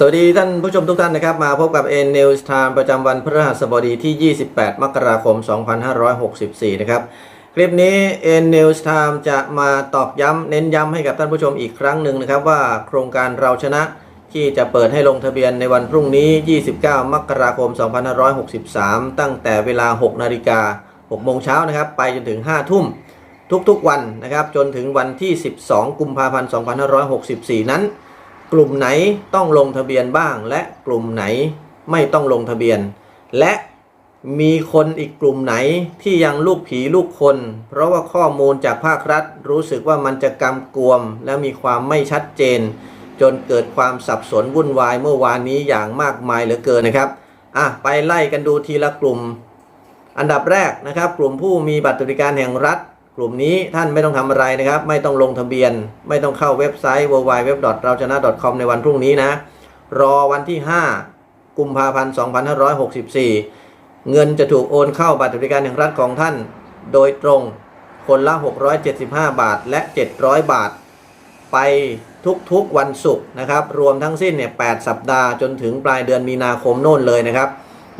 สวัสดีท่านผู้ชมทุกท่านนะครับ มาพบกับ N News Time ประจำวันพฤหัสบดีที่ 28 มกราคม 2564 นะครับ คลิปนี้ N News Time จะมาตอกย้ำเน้นย้ำให้กับท่านผู้ชมอีกครั้งหนึ่งนะครับ ว่าโครงการเราชนะที่จะเปิดให้ลงทะเบียนในวันพรุ่งนี้ 29 มกราคม 2563 ตั้งแต่เวลา 6 นาฬิกา 6 โมงเช้านะครับ ไปจนถึง 5 ทุ่มทุกๆวันนะครับ จนถึงวันที่ 12 กุมภาพันธ์ 2564 นั้น กลุ่มไหนต้องลงทะเบียนบ้าง และกลุ่มไหนไม่ต้องลงทะเบียน และมีคนอีกกลุ่มไหนที่ยังลูกผีลูกคน เพราะว่าข้อมูลจากภาครัฐ รู้สึกว่ามันจะกำกวม และมีความไม่ชัดเจน จนเกิดความสับสนวุ่นวายเมื่อวานนี้อย่างมากมายเหลือเกินนะครับอะไปไล่กันดูทีละกลุ่ม อันดับแรกนะครับ กลุ่มผู้มีบัตรสวัสดิการแห่งรัฐ กลุ่มนี้ท่านไม่ต้องทำอะไรนะครับ ไม่ต้องลงทะเบียน ไม่ต้องเข้าเว็บไซต์ w w w เราชนะ .com ในวันพรุ่งนี้นะ รอวันที่ 5 กุมภาพันธ์ 2564 เงินจะถูกโอนเข้าบัตรสวัสดิการแห่งรัฐของท่าน โดยตรงคนละ 675 บาทและ 700 บาท ไปทุกๆวันศุกร์นะครับ รวมทั้งสิ้นเนี่ย8สัปดาห์จนถึงปลายเดือนมีนาคมโน่นเลยนะครับ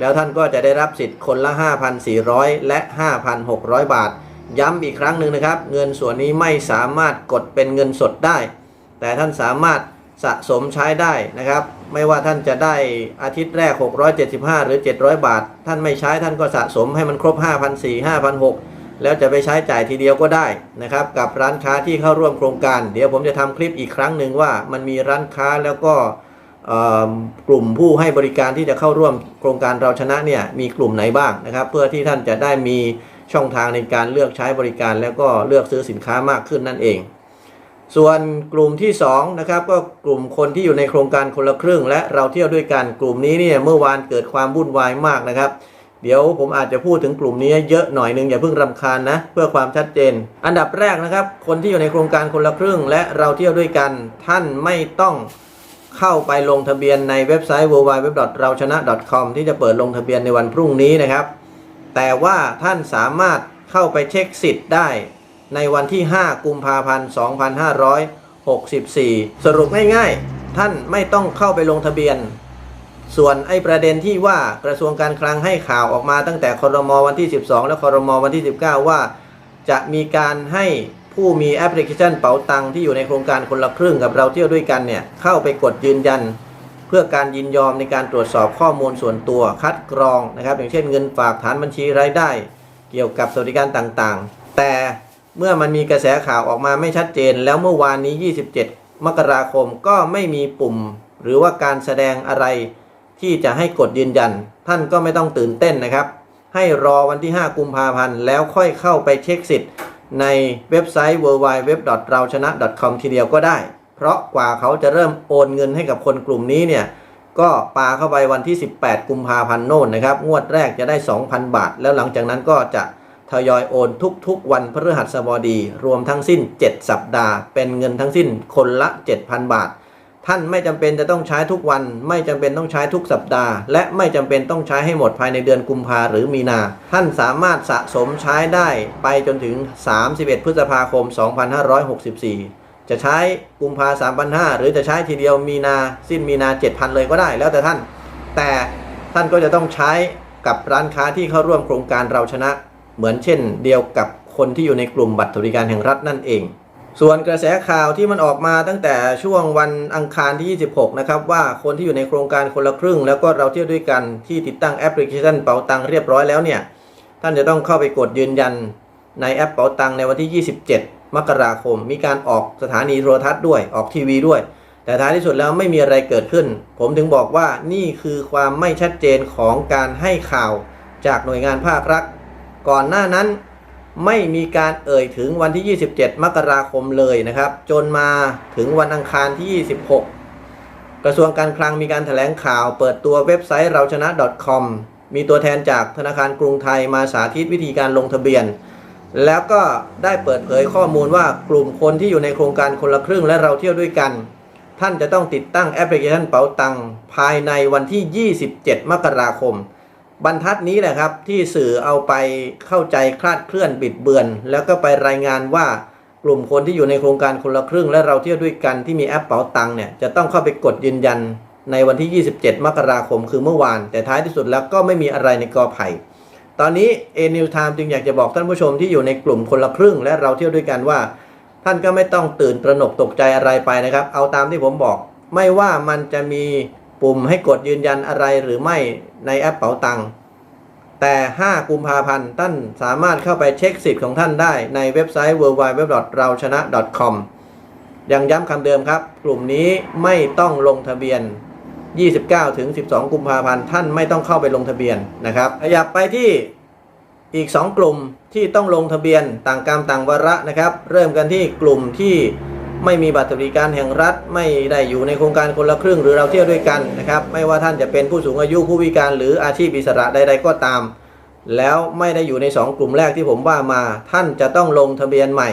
แล้วท่านก็จะได้รับสิทธิ์คนละ 5,400 และ 5,600 บาท ย้ำอีกครั้งหนึ่งนะครับ เงินส่วนนี้ไม่สามารถกดเป็นเงินสดได้ แต่ท่านสามารถสะสมใช้ได้นะครับ ไม่ว่าท่านจะได้อาทิตย์แรก 675 หรือ 700 บาท ท่านไม่ใช้ท่านก็สะสมให้มันครบ 5,400 5,600 แล้วจะไปใช้จ่ายทีเดียวก็ได้นะครับ กับร้านค้าที่เข้าร่วมโครงการ เดี๋ยวผมจะทำคลิปอีกครั้งหนึ่งว่ามันมีร้านค้าแล้วก็กลุ่มผู้ให้บริการที่จะเข้าร่วมโครงการเราชนะเนี่ยมีกลุ่มไหนบ้างนะครับ เพื่อที่ท่านจะได้มี ช่องทางในการเลือกใช้บริการ แล้วก็เลือกซื้อสินค้ามากขึ้นนั่นเอง ส่วนกลุ่มที่2นะครับก็กลุ่มคนที่อยู่ในโครงการคนละครึ่ง และเราเที่ยวด้วยกันกลุ่มนี้เนี่ยเมื่อวานเกิดความวุ่นวายมากนะครับ เดี๋ยวผมอาจจะพูดถึงกลุ่มนี้เยอะหน่อยหนึงอย่าเพิ่งรำคาญนะ เพื่อความชัดเจน อันดับแรกนะครับ คนที่อยู่ในโครงการคนละครึ่ง และเราเที่ยวด้วยกันท่านไม่ต้องเข้าไปลงทะเบียนในเว็บไซต์ www เราชนะ com ที่จะเปิดลงทะเบียนในวันพรุ่งนี้นะครับ แต่ว่าท่านสามารถเข้าไปเช็คสิทธิ์ได้ในวันที่ 5 กุมภาพันธ์ 2564 สรุปง่ายๆ ท่านไม่ต้องเข้าไปลงทะเบียน ส่วนไอ้ประเด็นที่ว่ากระทรวงการคลังให้ข่าวออกมาตั้งแต่ครมวันที่ 12 และครมวันที่ 19 ว่า จะมีการให้ผู้มีแอปพลิเคชันเป๋าตังที่อยู่ในโครงการคนละครึ่งกับเราเที่ยวด้วยกันเนี่ยเข้าไปกดยืนยัน เพื่อการยินยอมในการตรวจสอบข้อมูลส่วนตัวคัดกรองนะครับ อย่างเช่นเงินฝากฐานบัญชีรายได้ เกี่ยวกับสวัสดิการต่างๆ แต่เมื่อมันมีกระแสข่าวออกมาไม่ชัดเจน แล้วเมื่อวานนี้ 27 มกราคมก็ไม่มีปุ่ม หรือว่าการแสดงอะไรที่จะให้กดยืนยัน ท่านก็ไม่ต้องตื่นเต้นนะครับ ให้รอวันที่ 5 กุมภาพันธ์แล้วค่อยเข้าไปเช็คสิทธิ์ในเว็บไซต์ www เราชนะ .com ทีเดียวก็ได้ เพราะกว่าเขาจะเริ่มโอนเงินให้กับคนกลุ่มนี้เนี่ยก็ปาเข้าไปวันที่ 18 กุมภาพันธ์โน่นนะครับ งวดแรกจะได้ 2,000 บาท แล้วหลังจากนั้นก็จะทยอยโอนทุกๆ วันพฤหัสบดี รวมทั้งสิ้น 7 สัปดาห์ เป็นเงินทั้งสิ้นคนละ 7,000 บาท ท่านไม่จำเป็นจะต้องใช้ทุกวัน ไม่จำเป็นต้องใช้ทุกสัปดาห์ และไม่จำเป็นต้องใช้ให้หมดภายในเดือนกุมภาหรือมีนา ท่านสามารถสะสมใช้ได้ไปจนถึง 31 พฤษภาคม 2564 จะใช้กุมภา3,500หรือจะใช้ทีเดียวมีนาสิ้นมีนา7,000เลยก็ได้แล้วแต่ท่าน แต่ท่านก็จะต้องใช้กับร้านค้าที่เข้าร่วมโครงการเราชนะ เหมือนเช่น เดียวกับคนที่อยู่ในกลุ่มบัตรสวัสดิการแห่งรัฐนั่นเอง ส่วนกระแสข่าวที่มันออกมาตั้งแต่ช่วงวันอังคารที่ 26 นะครับ ว่าคนที่อยู่ในโครงการคนละครึ่ง แล้วก็เราเที่ยวด้วยกันที่ติดตั้งแอปพลิเคชันเป๋าตังเรียบร้อยแล้วเนี่ยท่านจะต้องเข้าไปกดยืนยันในแอปเป๋าตังในวันที่ 27 มกราคม มีการออกสถานีโทรทัศน์ด้วยออกทีวีด้วย แต่ท้ายที่สุดแล้วไม่มีอะไรเกิดขึ้น ผมถึงบอกว่านี่คือความไม่ชัดเจนของการให้ข่าวจากหน่วยงานภาครัฐก่อนหน้านั้นไม่มีการเอ่ยถึงวันที่ 27 มกราคมเลยนะครับ จนมาถึงวันอังคารที่ 26 กระทรวงการคลังมีการถแถลงข่าว เปิดตัวเว็บไซต์เราชนะ .com มีตัวแทนจากธนาคารกรุงไทยมาสาธิตวิธีการลงทะเบียน แล้วก็ได้เปิดเผยข้อมูลว่ากลุ่มคนที่อยู่ในโครงการคนละครึ่งและเราเที่ยวด้วยกัน ท่านจะต้องติดตั้งแอปพลิเคชันเป๋าตังภายในวันที่ 27 มกราคม บรรทัดนี้แหละครับที่สื่อเอาไปเข้าใจคลาดเคลื่อนบิดเบือน แล้วก็ไปรายงานว่ากลุ่มคนที่อยู่ในโครงการคนละครึ่ง และเราเที่ยวด้วยกันที่มีแอปเป๋าตังเนี่ยจะต้องเข้าไปกดยืนยันในวันที่ 27 มกราคม คือเมื่อวาน แต่ท้ายที่สุดแล้วก็ไม่มีอะไรในกอไผ่ ตอนนี้เอนิวไทม์จึงอยากจะบอกท่านผู้ชมที่อยู่ในกลุ่มคนละครึ่ง และเราเที่ยวด้วยกันว่า ท่านก็ไม่ต้องตื่นตระหนกตกใจอะไรไปนะครับ เอาตามที่ผมบอก ไม่ว่ามันจะมีปุ่มให้กดยืนยันอะไรหรือไม่ในแอปเป๋าตังค์แต่ 5 กุมภาพันธ์ท่านสามารถเข้าไปเช็คสิทธิ์ของท่านได้ในเว็บไซต์ w w w เราชนะ .com ยังย้ำคำเดิมครับ กลุ่มนี้ไม่ต้องลงทะเบียน 29 ถึง 12 กุมภาพันธ์ท่านไม่ต้องเข้าไปลงทะเบียนนะครับขยับไปที่อีก 2 กลุ่มที่ต้องลงทะเบียนต่างกรรมต่างวาระนะครับ เริ่มกันที่กลุ่มที่ไม่มีบัตรสวัสดิการแห่งรัฐ ไม่ได้อยู่ในโครงการคนละครึ่งหรือเราเที่ยวด้วยกันนะครับ ไม่ว่าท่านจะเป็นผู้สูงอายุผู้พิการหรืออาชีพอิสระใด ๆ ก็ตาม แล้วไม่ได้อยู่ใน 2 กลุ่มแรกที่ผมว่ามา ท่านจะต้องลงทะเบียนใหม่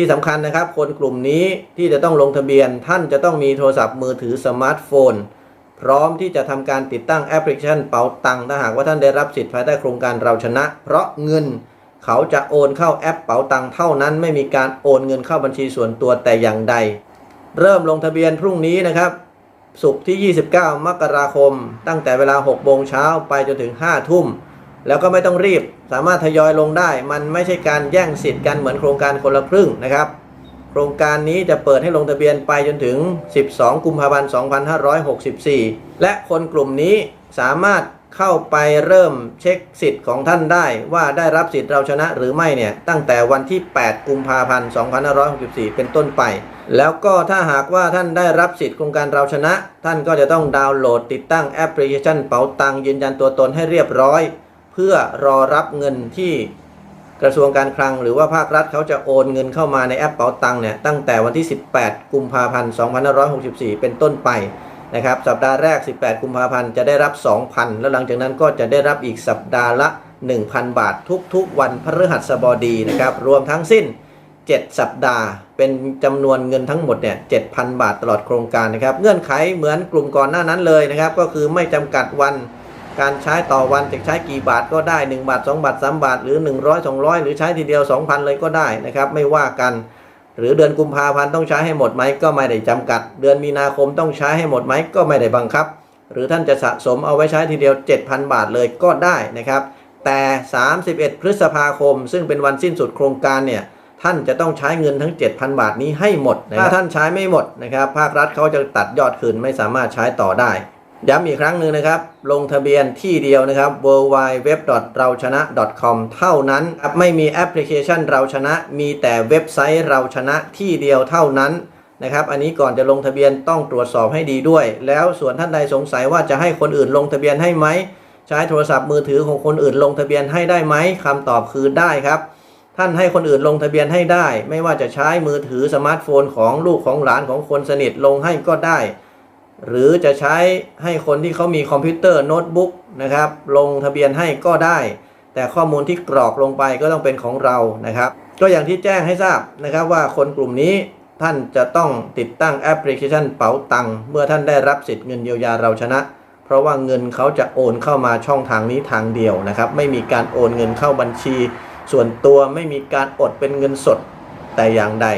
ที่สำคัญนะครับ คนกลุ่มนี้ที่จะต้องลงทะเบียน ท่านจะต้องมีโทรศัพท์มือถือสมาร์ทโฟน พร้อมที่จะทำการติดตั้งแอปพลิเคชันเป๋าตังค์ถ้าหากว่าท่านได้รับสิทธิ์ภายใต้โครงการเราชนะ เพราะเงินเขาจะโอนเข้าแอปเป๋าตังค์เท่านั้น ไม่มีการโอนเงินเข้าบัญชีส่วนตัวแต่อย่างใด เริ่มลงทะเบียนพรุ่งนี้นะครับศุกร์ที่ 29 มกราคม ตั้งแต่เวลา 6 โมงเช้าไปจนถึง 5 ทุ่ม แล้วก็ไม่ต้องรีบสามารถทยอยลงได้ มันไม่ใช่การแย่งสิทธิ์กันเหมือนโครงการคนละครึ่งนะครับ โครงการนี้จะเปิดให้ลงทะเบียนไปจนถึง 12 กุมภาพันธ์ 2564 และคนกลุ่มนี้สามารถเข้าไปเริ่มเช็คสิทธิ์ของท่านได้ ว่าได้รับสิทธิ์เราชนะหรือไม่เนี่ยตั้งแต่วันที่ 8 กุมภาพันธ์ 2564 เป็นต้นไป แล้วก็ถ้าหากว่าท่านได้รับสิทธิ์โครงการเราชนะ ท่านก็จะต้องดาวน์โหลดติดตั้งแอปพลิเคชันเป๋าตังยืนยันตัวตนให้เรียบร้อย เพื่อรอรับเงินที่กระทรวงการคลังหรือว่าภาครัฐเขาจะโอนเงินเข้ามาในแอปเป๋าตังเนี่ยตั้งแต่วันที่ 18 กุมภาพันธ์ 2564 เป็นต้นไปนะครับสัปดาห์แรก 18 กุมภาพันธ์จะได้รับ 2,000 แล้วหลังจากนั้นก็จะได้รับอีกสัปดาห์ละ 1,000 บาททุกๆ วันพฤหัสบดีนะครับรวมทั้งสิ้น 7 สัปดาห์ เป็นจำนวนเงินทั้งหมดเนี่ย 7,000 บาทตลอดโครงการนะครับเงื่อนไขเหมือนกลุ่มก่อนหน้านั้นเลยนะครับก็คือไม่จำกัดวัน การใช้ต่อวันจะใช้กี่บาทก็ได้ 1 บาท 2 บาท 3 บาท หรือ 100 200 หรือใช้ทีเดียว 2,000 เลยก็ได้นะครับ ไม่ว่ากัน หรือเดือนกุมภาพันธ์ต้องใช้ให้หมดไหมก็ไม่ได้จำกัด เดือนมีนาคมต้องใช้ให้หมดไหมก็ไม่ได้บังคับ หรือท่านจะสะสมเอาไว้ใช้ทีเดียว 7,000 บาทเลยก็ได้นะครับ แต่ 31 พฤษภาคม ซึ่งเป็นวันสิ้นสุดโครงการเนี่ยท่านจะต้องใช้เงินทั้ง 7,000 บาทนี้ให้หมดนะถ้าท่านใช้ไม่หมดนะครับ ภาครัฐเขาจะตัดยอดคืนไม่สามารถใช้ต่อได้ ย้ำอีกครั้งหนึ่งนะครับ ลงทะเบียนที่เดียวนะครับ w w w เราชนะ .com เท่านั้นครับไม่มีแอปพลิเคชันเราชนะ มีแต่เว็บไซต์เราชนะที่เดียวเท่านั้นนะครับ อันนี้ก่อนจะลงทะเบียนต้องตรวจสอบให้ดีด้วย แล้วส่วนท่านใดสงสัยว่าจะให้คนอื่นลงทะเบียนให้ไหม ใช้โทรศัพท์มือถือของคนอื่นลงทะเบียนให้ได้ไหมคำตอบคือได้ครับ ท่านให้คนอื่นลงทะเบียนให้ได้ ไม่ว่าจะใช้มือถือสมาร์ทโฟนของลูกของหลานของคนสนิทลงให้ก็ได้ หรือจะใช้ให้คนที่เขามีคอมพิวเตอร์โน้ตบุ๊กนะครับลงทะเบียนให้ก็ได้ แต่ข้อมูลที่กรอกลงไปก็ต้องเป็นของเรานะครับ ก็อย่างที่แจ้งให้ทราบนะครับว่าคนกลุ่มนี้ท่านจะต้องติดตั้งแอปพลิเคชันเป๋าตังเมื่อท่านได้รับสิทธิ์เงินเยียวยาเราชนะ เพราะว่าเงินเขาจะโอนเข้ามาช่องทางนี้ทางเดียวนะครับ ไม่มีการโอนเงินเข้าบัญชี ส่วนตัวไม่มีการอดเป็นเงินสดแต่อย่างใด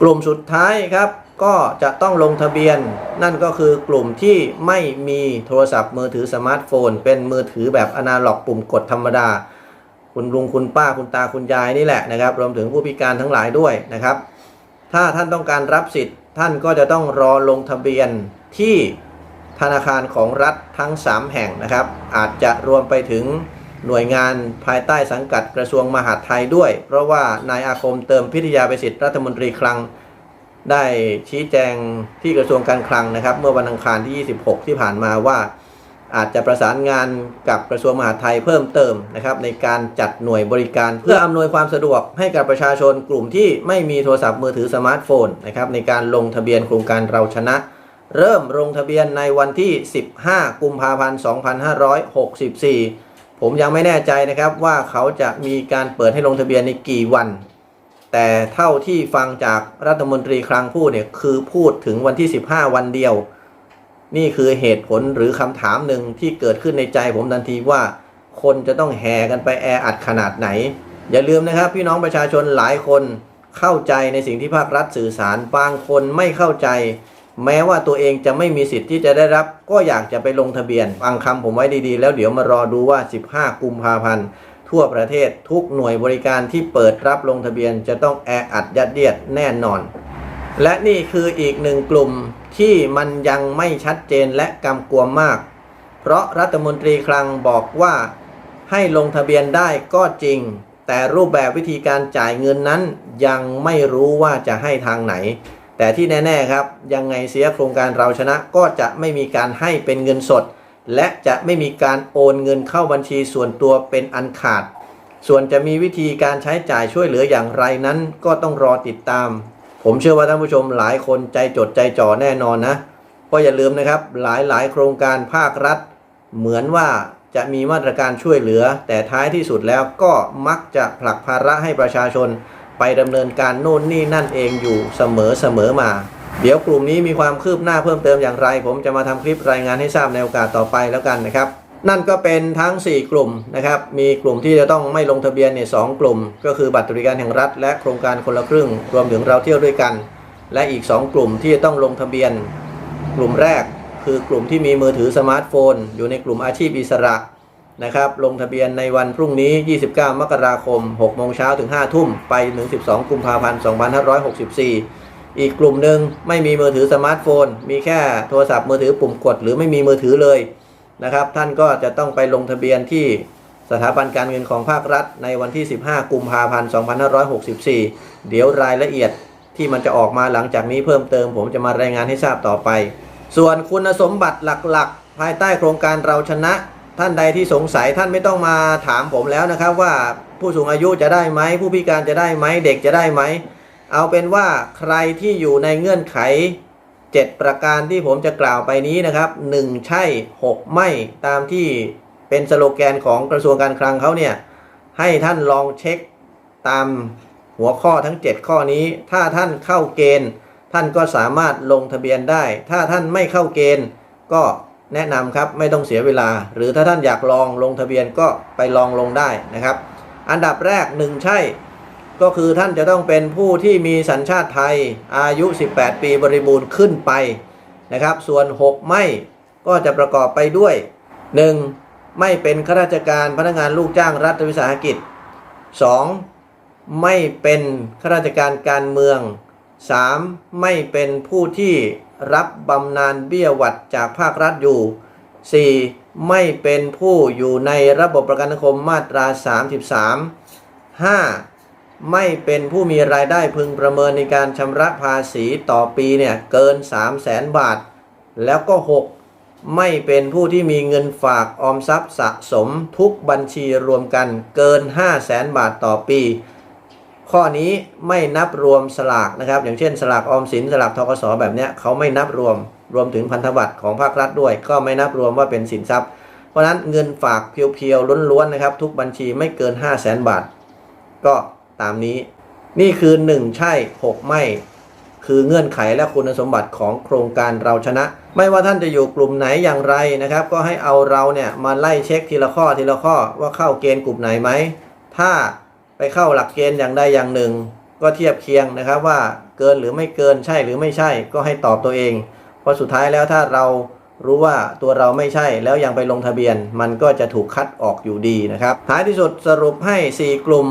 กลุ่มสุดท้ายครับ ก็จะต้องลงทะเบียน นั่นก็คือกลุ่มที่ไม่มีโทรศัพท์มือถือสมาร์ทโฟน เป็นมือถือแบบอนาล็อกปุ่มกดธรรมดา คุณลุงคุณป้าคุณตาคุณยายนี่แหละนะครับรวมถึงผู้พิการทั้งหลายด้วยนะครับ ถ้าท่านต้องการรับสิทธิ์ ท่านก็จะต้องรอลงทะเบียนที่ธนาคารของรัฐทั้ง 3 แห่งนะครับ อาจจะรวมไปถึงหน่วยงานภายใต้สังกัดกระทรวงมหาดไทยด้วย เพราะว่านายอาคมเติมพิทยาไปสิทธิ์รัฐมนตรีคลัง ได้ชี้แจงที่กระทรวงการคลังนะครับ เมื่อวันอังคารที่ 26 ที่ผ่านมาว่า อาจจะประสานงานกับกระทรวงมหาดไทยเพิ่มเติมนะครับ ในการจัดหน่วยบริการเพื่ออำนวยความสะดวกให้กับประชาชนกลุ่มที่ไม่มีโทรศัพท์มือถือสมาร์ทโฟนนะครับในการลงทะเบียนโครงการเราชนะ เริ่มลงทะเบียนในวันที่ 15 กุมภาพันธ์ 2564 ผมยังไม่แน่ใจนะครับว่าเขาจะมีการเปิดให้ลงทะเบียนในกี่วัน แต่เท่าที่ฟังจากรัฐมนตรีคลังพูดเนี่ยคือพูดถึงวันที่ 15 วันเดียว นี่คือเหตุผลหรือคำถามหนึ่งที่เกิดขึ้นในใจผมทันทีว่า คนจะต้องแห่กันไปแออัดขนาดไหน อย่าลืมนะครับ พี่น้องประชาชนหลายคนเข้าใจในสิ่งที่ภาครัฐสื่อสารบางคนไม่เข้าใจ แม้ว่าตัวเองจะไม่มีสิทธิ์ที่จะได้รับ ก็อยากจะไปลงทะเบียนฟังคำผมไว้ดีๆ แล้วเดี๋ยวมารอดูว่า 15 กุมภาพันธ์ ทั่วประเทศทุกหน่วยบริการที่เปิดรับลงทะเบียนจะต้องแออัดยัดเยียดแน่นอน และนี่คืออีกหนึ่งกลุ่มที่มันยังไม่ชัดเจนและกำกวมมาก เพราะรัฐมนตรีคลังบอกว่าให้ลงทะเบียนได้ก็จริง แต่รูปแบบวิธีการจ่ายเงินนั้น ยังไม่รู้ว่าจะให้ทางไหน แต่ที่แน่ ๆ ครับ ยังไงเสียโครงการเราชนะก็จะไม่มีการให้เป็นเงินสด และจะไม่มีการโอนเงินเข้าบัญชีส่วนตัวเป็นอันขาด ส่วนจะมีวิธีการใช้จ่ายช่วยเหลืออย่างไรนั้น ก็ต้องรอติดตาม ผมเชื่อว่าท่านผู้ชมหลายคนใจจดใจจ่อแน่นอนนะเพราะอย่าลืมนะครับหลายหลายๆโครงการภาครัฐ เหมือนว่าจะมีมาตรการช่วยเหลือ แต่ท้ายที่สุดแล้วก็มักจะผลักภาระให้ประชาชน ไปดำเนินการโน่นนี่นั่นเองอยู่เสมอเสมอมา เดี๋ยวกลุ่มนี้มีความคืบหน้าเพิ่มเติมอย่างไร ผมจะมาทำคลิปรายงานให้ทราบในโอกาสต่อไปแล้วกันนะครับ นั่นก็เป็นทั้ง 4 กลุ่มนะครับ มีกลุ่มที่จะต้องไม่ลงทะเบียนเนี่ยสองกลุ่ม ก็คือบัตรสวัสดิการแห่งรัฐ และโครงการคนละครึ่ง รวมถึงเราเที่ยวด้วยกัน และอีก 2 กลุ่มที่จะต้องลงทะเบียน กลุ่มแรกคือกลุ่มที่มีมือถือสมาร์ทโฟน อยู่ในกลุ่มอาชีพอิสระนะครับ ลงทะเบียนในวันพรุ่งนี้ 29 มกราคม 6 โมงเช้าถึง 5 ทุ่ม ไปถึง 12 กุมภาพันธ์ 2564 อีกกลุ่มหนึ่งไม่มีมือถือสมาร์ทโฟน มีแค่โทรศัพท์มือถือปุ่มกด หรือไม่มีมือถือเลยนะครับ ท่านก็จะต้องไปลงทะเบียนที่สถาบันการเงินของภาครัฐ ในวันที่ 15 กุมภาพันธ์ 2564 เดี๋ยวรายละเอียดที่มันจะออกมาหลังจากนี้เพิ่มเติม ผมจะมารายงานให้ทราบต่อไป ส่วนคุณสมบัติหลักๆ ภายใต้โครงการเราชนะ ท่านใดที่สงสัยท่านไม่ต้องมาถามผมแล้วนะครับว่าผู้สูงอายุจะได้ไหมผู้พิการจะได้ไหมเด็กจะได้ไหม เอาเป็นว่าใครที่อยู่ในเงื่อนไข 7 ประการที่ผมจะกล่าวไปนี้นะครับ 1 ใช่ 6 ไม่ตามที่เป็นสโลแกนของกระทรวงการคลังเขาเนี่ย ให้ท่านลองเช็คตามหัวข้อทั้ง 7 ข้อนี้ ถ้าท่านเข้าเกณฑ์ ท่านก็สามารถลงทะเบียนได้ ถ้าท่านไม่เข้าเกณฑ์ ก็แนะนำครับไม่ต้องเสียเวลา หรือถ้าท่านอยากลองลงทะเบียนก็ไปลองลงได้นะครับ อันดับแรก 1 ใช่ ก็คือท่านจะต้องเป็นผู้ที่มีสัญชาติไทยอายุ 18 ปีบริบูรณ์ขึ้นไปนะครับ ส่วน 6 ไม่ก็จะประกอบไปด้วย 1. ไม่เป็นข้าราชการพนักงานลูกจ้างรัฐวิสาหกิจ 2. ไม่เป็นข้าราชการการเมือง 3. ไม่เป็นผู้ที่รับบำนาญเบี้ยหวัดจากภาครัฐอยู่ 4. ไม่เป็นผู้อยู่ในระบบประกันสังคมมาตรา 33 5. ไม่เป็นผู้มีรายได้พึงประเมินในการชำระภาษีต่อปีเนี่ยเกิน 3 0 0แสนบาท แล้วก็ 6. ไม่เป็นผู้ที่มีเงินฝากออมทรัพย์สะสมทุกบัญชีรวมกันเกิน 5 0 0แสนบาทต่อปี ข้อนี้ไม่นับรวมสลากนะครับ อย่างเช่นสลากออมสินสลากทกสแบบเนี้ยเขาไม่นับรวมรวมถึงพันธบัตรของภาครัฐด้วย ก็ไม่นับรวมว่าเป็นสินทรัพย์ เพราะฉะนั้นเงินฝากเพียวๆล้วนๆนะครับ ทุกบัญชีไม่เกิน 5 0 0แสนบาท ก็ ตามนี้ นี่คือ 1 ใช่ 6 ไม่ คือเงื่อนไขและคุณสมบัติของโครงการเราชนะ ไม่ว่าท่านจะอยู่กลุ่มไหนอย่างไรนะครับ ก็ให้เอาเราเนี่ยมาไล่เช็คทีละข้อทีละข้อว่าเข้าเกณฑ์กลุ่มไหนไหม ถ้าไปเข้าหลักเกณฑ์อย่างใดอย่างหนึ่ง ก็เทียบเคียงนะครับว่าเกินหรือไม่เกินใช่หรือไม่ใช่ ก็ให้ตอบตัวเอง เพราะสุดท้ายแล้วถ้าเรารู้ว่าตัวเราไม่ใช่แล้วยังไปลงทะเบียน มันก็จะถูกคัดออกอยู่ดีนะครับ ท้ายที่สุดสรุปให้ 4 กลุ่ม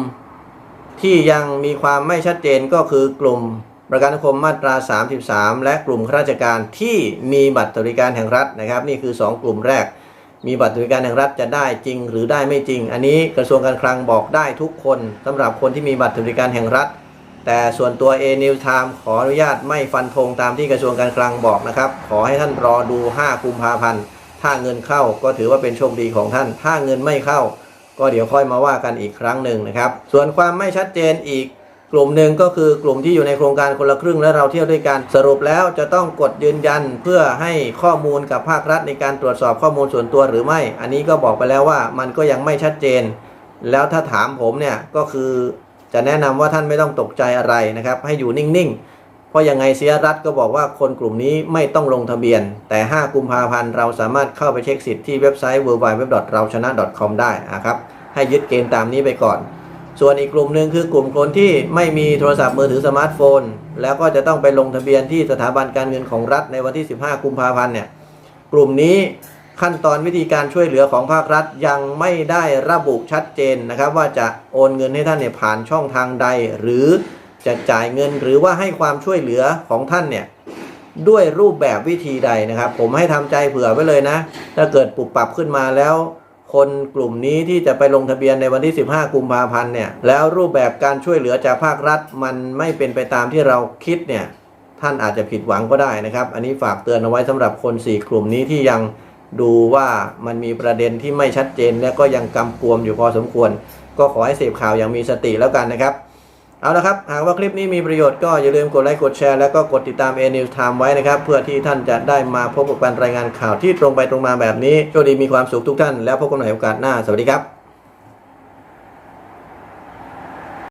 ที่ยังมีความไม่ชัดเจนก็คือกลุ่มประกันสังคมมาตรา 33 และกลุ่มข้าราชการที่มีบัตรสวัสดิการแห่งรัฐนะครับ นี่คือ 2 กลุ่มแรก มีบัตรสวัสดิการแห่งรัฐจะได้จริง หรือได้ไม่จริง อันนี้กระทรวงการคลังบอกได้ทุกคนสำหรับคนที่มีบัตรสวัสดิการแห่งรัฐ แต่ส่วนตัว A New Time ขออนุญาตไม่ฟันธงตามที่กระทรวงการคลังบอกนะครับ ขอให้ท่านรอดู 5 กุมภาพันธ์ถ้าเงินเข้าก็ถือว่าเป็นโชคดีของท่าน ถ้าเงินไม่เข้า ก็เดี๋ยวค่อยมาว่ากันอีกครั้งหนึ่งนะครับ ส่วนความไม่ชัดเจนอีกกลุ่มหนึ่งก็คือกลุ่มที่อยู่ในโครงการคนละครึ่งและเราเที่ยวด้วยกัน สรุปแล้วจะต้องกดยืนยันเพื่อให้ข้อมูลกับภาครัฐในการตรวจสอบข้อมูลส่วนตัวหรือไม่ อันนี้ก็บอกไปแล้วว่ามันก็ยังไม่ชัดเจน แล้วถ้าถามผมเนี่ยก็คือจะแนะนำว่าท่านไม่ต้องตกใจอะไรนะครับ ให้อยู่นิ่งๆ เพราะยังไงเสียรัฐก็บอกว่าคนกลุ่มนี้ไม่ต้องลงทะเบียน แต่ 5 กุมภาพันธ์เราสามารถเข้าไปเช็คสิทธิ์ที่เว็บไซต์ w w w เราชนะ .com ได้นะครับให้ยึดเกณฑ์ตามนี้ไปก่อน ส่วนอีกกลุ่มหนึ่งคือกลุ่มคนที่ไม่มีโทรศัพท์มือถือสมาร์ทโฟน แล้วก็จะต้องไปลงทะเบียนที่สถาบันการเงินของรัฐในวันที่ 15 กุมภาพันธ์เนี่ยกลุ่มนี้ขั้นตอนวิธีการช่วยเหลือของภาครัฐยังไม่ได้ระบุชัดเจนนะครับ ว่าจะโอนเงินให้ท่านเนี่ยผ่านช่องทางใดหรือ จะจ่ายเงินหรือว่าให้ความช่วยเหลือของท่านเนี่ยด้วยรูปแบบวิธีใดนะครับ ผมให้ทำใจเผื่อไว้เลยนะ ถ้าเกิดปรับปรับขึ้นมาแล้ว คนกลุ่มนี้ที่จะไปลงทะเบียนในวันที่ 15 กุมภาพันธ์เนี่ยแล้วรูปแบบการช่วยเหลือจากภาครัฐ มันไม่เป็นไปตามที่เราคิดเนี่ยท่านอาจจะผิดหวังก็ได้นะครับ อันนี้ฝากเตือนเอาไว้สำหรับคน 4 กลุ่มนี้ที่ยังดูว่ามันมีประเด็นที่ไม่ชัดเจนและก็ยังกำกวมอยู่พอสมควร ก็ขอให้เสพข่าวอย่างมีสติแล้วกันนะครับ เอาละครับ หากว่าคลิปนี้มีประโยชน์ก็อย่าลืมกดไลค์กดแชร์แล้วก็กดติดตาม a n e w s Time ไว้นะครับ เพื่อที่ท่านจะได้มาพบกับการรายงานข่าวที่ตรงไปตรงมาแบบนี้โชคดีมีความสุขทุกท่านแล้วพบกันใหม่โอกาสหน้า สวัสดีครับ